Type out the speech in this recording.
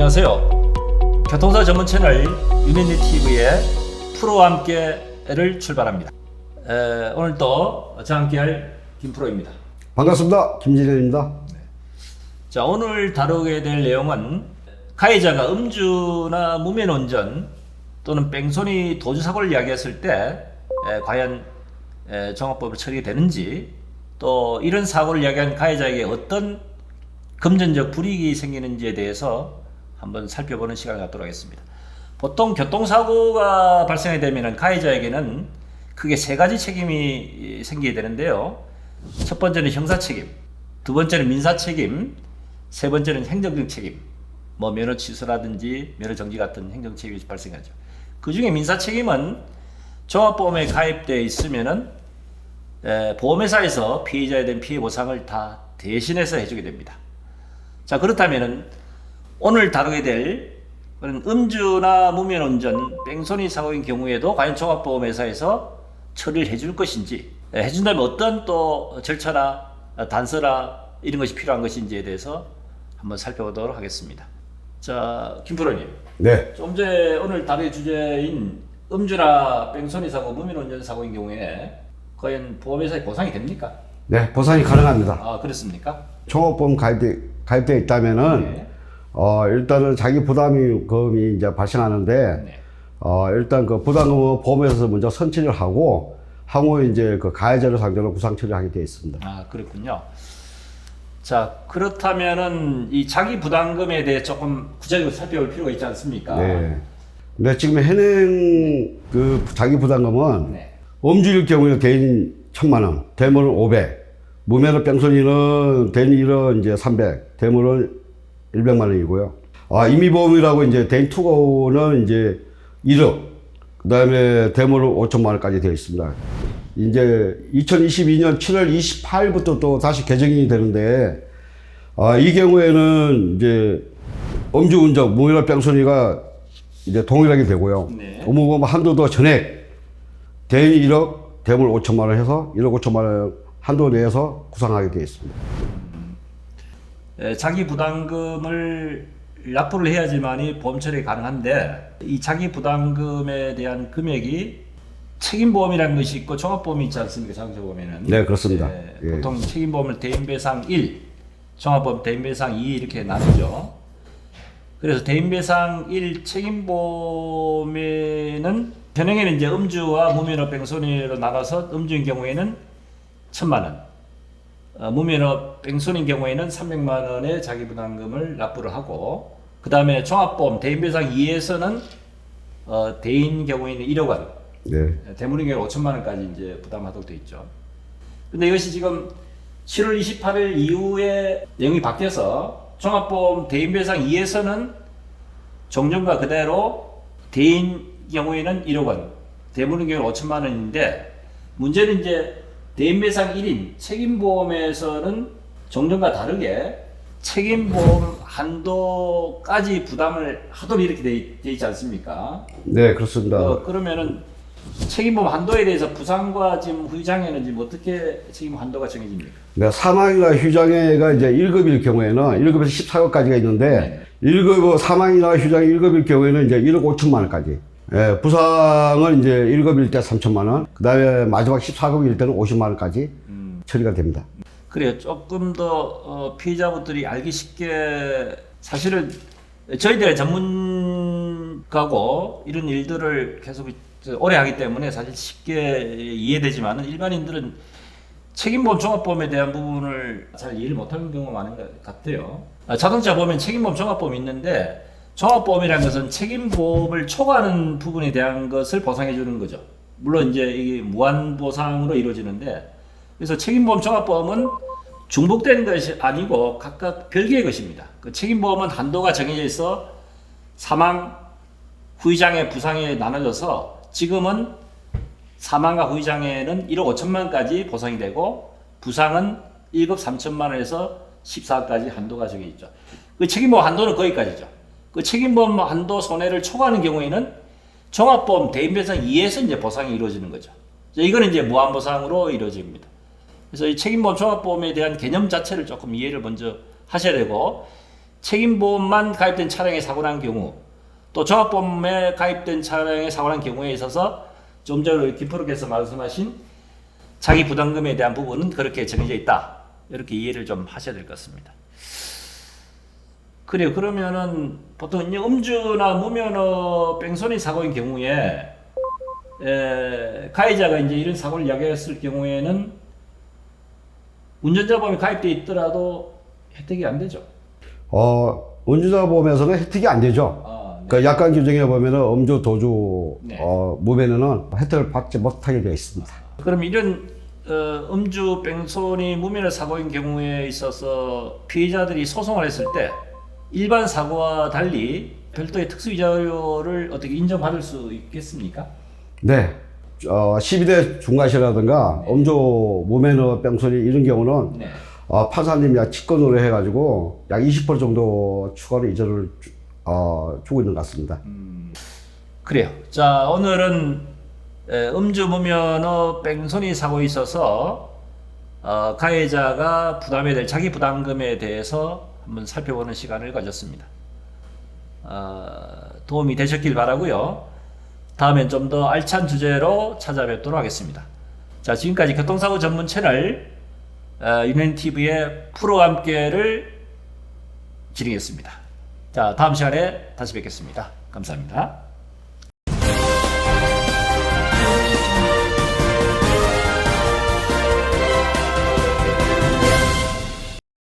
안녕하세요. 교통사 전문 채널 유니니 TV의 프로와 함께를 출발합니다. 에, 오늘 또 저와 함께할 김프로입니다. 반갑습니다. 김진현입니다. 자 오늘 다루게 될 내용은 가해자가 음주나 무면 운전 또는 뺑소니 도주 사고를 이야기했을 때 에, 과연 에, 종합법으로 처리되는지 또 이런 사고를 이야기한 가해자에게 어떤 금전적 불이익이 생기는지에 대해서 한번 살펴보는 시간을 갖도록 하겠습니다. 보통 교통사고가 발생이 되면 가해자에게는 크게 세 가지 책임이 생기게 되는데요. 첫 번째는 형사 책임, 두 번째는 민사 책임, 세 번째는 행정적 책임. 뭐 면허 취소라든지 면허 정지 같은 행정 책임이 발생하죠. 그 중에 민사 책임은 종합보험에 가입되어 있으면은 에, 보험회사에서 피해자에 대한 피해 보상을 다 대신해서 해주게 됩니다. 자 그렇다면은 오늘 다루게 될 그런 음주나 무면 운전, 뺑소니 사고인 경우에도 과연 종합보험회사에서 처리를 해줄 것인지 에, 해준다면 어떤 또 절차나 단서나 이런 것이 필요한 것인지에 대해서 한번 살펴보도록 하겠습니다. 자 김프로님, 네. 좀 전에 오늘 다룰 주제인 음주나 뺑소니 사고, 무면 운전 사고인 경우에 과연 보험회사에 보상이 됩니까? 네, 보상이 가능합니다. 아 그렇습니까? 종합보험 가입돼, 가입되어 있다면은, 네. 어, 일단은 자기 부담금이 이제 발생하는데, 네. 어, 일단 그 부담금은 보험에서 먼저 선취를 하고, 향후 이제 그 가해자를 상대로 구상 처리하게 되어 있습니다. 아 그렇군요. 자 그렇다면은 이 자기 부담금에 대해 조금 구체적으로 살펴볼 필요가 있지 않습니까? 네. 근데 지금 현행 그 자기 부담금은 네. 음주일 경우에 개인 천만 원, 대물은 500, 무면허 뺑소니는 대인 1원 이제 300, 대물은 100만 원이고요. 아, 임의보험이라고 이제 대인 투고는 이제 1억, 그 다음에 대물은 5천만 원까지 되어 있습니다. 이제 2022년 7월 28일부터 또 다시 개정이 되는데, 아, 이 경우에는 이제 음주운전, 무면허 뺑소니가 이제 동일하게 되고요. 네. 의무보험 한도도 전액 대인 1억, 대물 5천만 원 해서 1억 5천만 원 한도 내에서 구상하게 되어 있습니다. 에, 자기 부담금을 납부를 해야지만이 보험 처리 가능한데 이 자기 부담금에 대한 금액이 책임보험이라는 것이 있고 종합보험이 있지 않습니까? 자동차보험에는 네, 그렇습니다. 예, 예. 보통 책임보험을 대인배상 1, 종합보험 대인배상 2 이렇게 나누죠. 그래서 대인배상 1 책임보험에는 현행에는 이제 음주와 무면허 뺑소니로 나눠서 음주인 경우에는 천만 원, 어, 무면허 뺑소니인 경우에는 300만 원의 자기 부담금을 납부를 하고 그 다음에 종합보험 대인배상 2에서는 어, 대인 경우에는 1억 원, 네. 대물인 경우 5천만 원까지 이제 부담하도록 돼 있죠. 근데 이것이 지금 7월 28일 이후에 내용이 바뀌어서 종합보험 대인배상 2에서는 종전과 그대로 대인 경우에는 1억 원, 대물인 경우 5천만 원인데 문제는 이제 대인배상 1인 책임보험에서는 종전과 다르게 책임보험 한도까지 부담을 하도록 이렇게 돼, 돼 있지 않습니까? 네, 그렇습니다. 어, 그러면은 책임보험 한도에 대해서 부상과 지금 후유장애는 지금 어떻게 책임 한도가 정해집니까? 네, 사망이나 휴장애가 이제 1급일 경우에는 1급에서 14급까지가 있는데 네. 1급 사망이나 휴장애 1급일 경우에는 이제 1억 5천만 원까지. 예, 부상은 이제 1급일 때 3천만 원, 그 다음에 마지막 14급일 때는 50만 원까지 음. 처리가 됩니다. 그래요. 조금 더 어, 피해자분들이 알기 쉽게 사실은 저희들의 전문가고 이런 일들을 계속 오래 하기 때문에 사실 쉽게 이해되지만은 일반인들은 책임보험 종합보험에 대한 부분을 잘 이해를 못하는 경우가 많은 것 같아요. 아, 자동차 보면 책임보험 종합보험이 있는데 종합보험이라는 것은 책임보험을 초과하는 부분에 대한 것을 보상해 주는 거죠. 물론 이제 이게 무한 보상으로 이루어지는데 그래서 책임보험 종합보험은 중복된 것이 아니고 각각 별개의 것입니다. 그 책임보험은 한도가 정해져 있어 사망, 후유장애, 부상에 나눠져서 지금은 사망과 후유장애는 1억 5천만 원까지 보상이 되고 부상은 1급 3천만 원에서 14억까지 한도가 정해 있죠. 그 책임보험 한도는 거기까지죠. 그 책임보험 한도 손해를 초과하는 경우에는 종합보험 대인배상 2에서 이제 보상이 이루어지는 거죠. 이거는 이제 무한보상으로 이루어집니다. 그래서 이 책임보험 종합보험에 대한 개념 자체를 조금 이해를 먼저 하셔야 되고 책임보험만 가입된 차량에 사고 난 경우 또 종합보험에 가입된 차량에 사고 난 경우에 있어서 좀 전에 김프로께서 말씀하신 자기 부담금에 대한 부분은 그렇게 정해져 있다. 이렇게 이해를 좀 하셔야 될 것 같습니다. 그래요. 그러면은 보통 음주나 무면허 뺑소니 사고인 경우에 에, 가해자가 이제 이런 사고를 야기했을 경우에는 운전자 보험이 가입돼 있더라도 혜택이 안 되죠. 어, 운전자 보험에서는 혜택이 안 되죠. 아, 네. 그 약관 규정에 보면은 음주 도주 네. 어, 무면허는 혜택을 받지 못하게 되어 있습니다. 그럼 이런 어, 음주 뺑소니 무면허 사고인 경우에 있어서 피해자들이 소송을 했을 때 일반 사고와 달리 별도의 특수 자료를 어떻게 인정받을 수 있겠습니까? 네. 어, 12대 중과시라든가 음주 무면허 뺑소니 이런 경우는 네. 어, 판사님이 약 직권으로 해가지고 약 20% 정도 추가로 이자를 주, 어, 주고 있는 것 같습니다. 그래요. 자 오늘은 에, 음주 무면허 뺑소니 사고에 있어서 어, 가해자가 부담해야 될 자기 부담금에 대해서 한번 살펴보는 시간을 가졌습니다. 어, 도움이 되셨길 바라고요. 다음엔 좀 더 알찬 주제로 찾아뵙도록 하겠습니다. 자 지금까지 교통사고 전문 채널 어, 유년TV의 프로와 함께를 진행했습니다. 자 다음 시간에 다시 뵙겠습니다. 감사합니다.